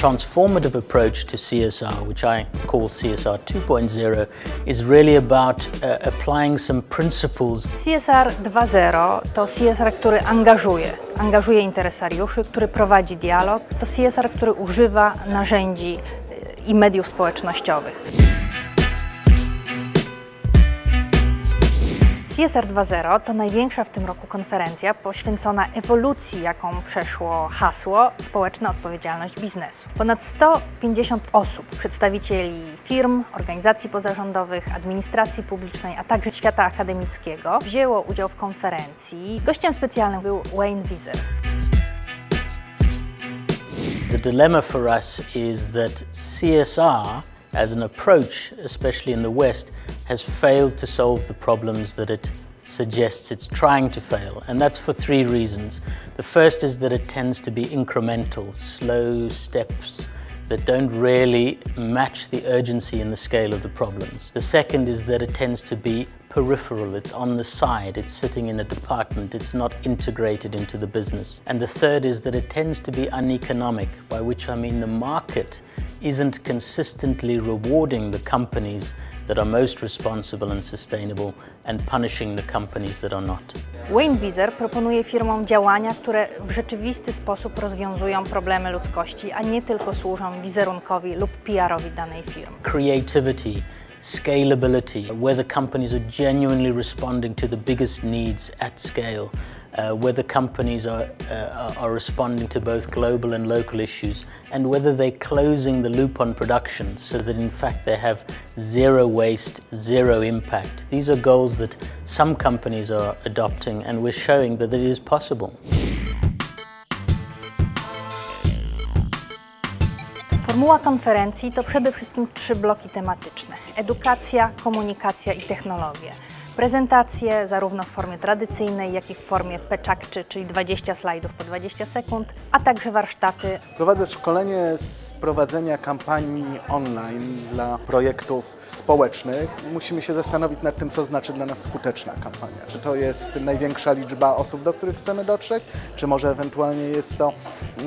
transformative approach to CSR, which I call CSR 2.0, is really about uh, applying some principles. CSR 2.0 to CSR, który angażuje, angażuje interesariuszy, który prowadzi dialog, to CSR, który używa narzędzi y, i mediów społecznościowych. CSR 2.0 to największa w tym roku konferencja poświęcona ewolucji, jaką przeszło hasło Społeczna Odpowiedzialność Biznesu. Ponad 150 osób, przedstawicieli firm, organizacji pozarządowych, administracji publicznej, a także świata akademickiego wzięło udział w konferencji. Gościem specjalnym był Wayne Wieser. The dilemma for us is that CSR as an approach, especially in the West, has failed to solve the problems that it suggests it's trying to fail. And that's for three reasons. The first is that it tends to be incremental, slow steps that don't really match the urgency and the scale of the problems. The second is that it tends to be peripheral, it's on the side, it's sitting in a department, it's not integrated into the business. And the third is that it tends to be uneconomic, by which I mean the market isn't consistently rewarding the companies that are most responsible and sustainable and punishing the companies that are not. Wayne Wieser proponuje firmom działania, które w rzeczywisty sposób rozwiązują problemy ludzkości, a nie tylko służą wizerunkowi lub PR-owi danej firmy. Creativity, scalability, whether companies are genuinely responding to the biggest needs at scale, uh, whether companies are, uh, are responding to both global and local issues, and whether they're closing the loop on production so that in fact they have zero waste, zero impact. These are goals that some companies are adopting, and we're showing that it is possible. Formuła konferencji to przede wszystkim trzy bloki tematyczne: edukacja, komunikacja i technologie. Prezentacje zarówno w formie tradycyjnej, jak i w formie peczakczy, czyli 20 slajdów po 20 sekund, a także warsztaty. Prowadzę szkolenie z prowadzenia kampanii online dla projektów społecznych. Musimy się zastanowić nad tym, co znaczy dla nas skuteczna kampania. Czy to jest największa liczba osób, do których chcemy dotrzeć, czy może ewentualnie jest to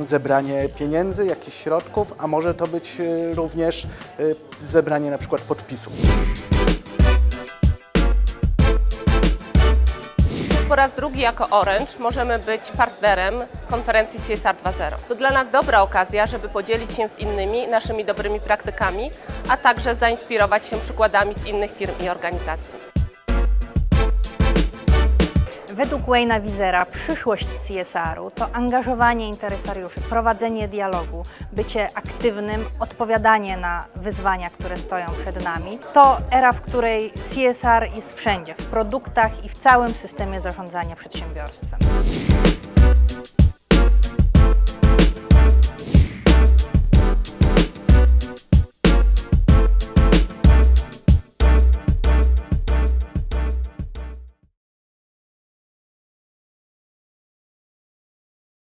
zebranie pieniędzy, jakichś środków, a może to być y, również y, zebranie na przykład podpisów. Po raz drugi jako Orange możemy być partnerem konferencji CSR 2.0. To dla nas dobra okazja, żeby podzielić się z innymi naszymi dobrymi praktykami, a także zainspirować się przykładami z innych firm i organizacji. Według Wayne'a Wizera przyszłość CSR-u to angażowanie interesariuszy, prowadzenie dialogu, bycie aktywnym, odpowiadanie na wyzwania, które stoją przed nami. To era, w której CSR jest wszędzie, w produktach i w całym systemie zarządzania przedsiębiorstwem.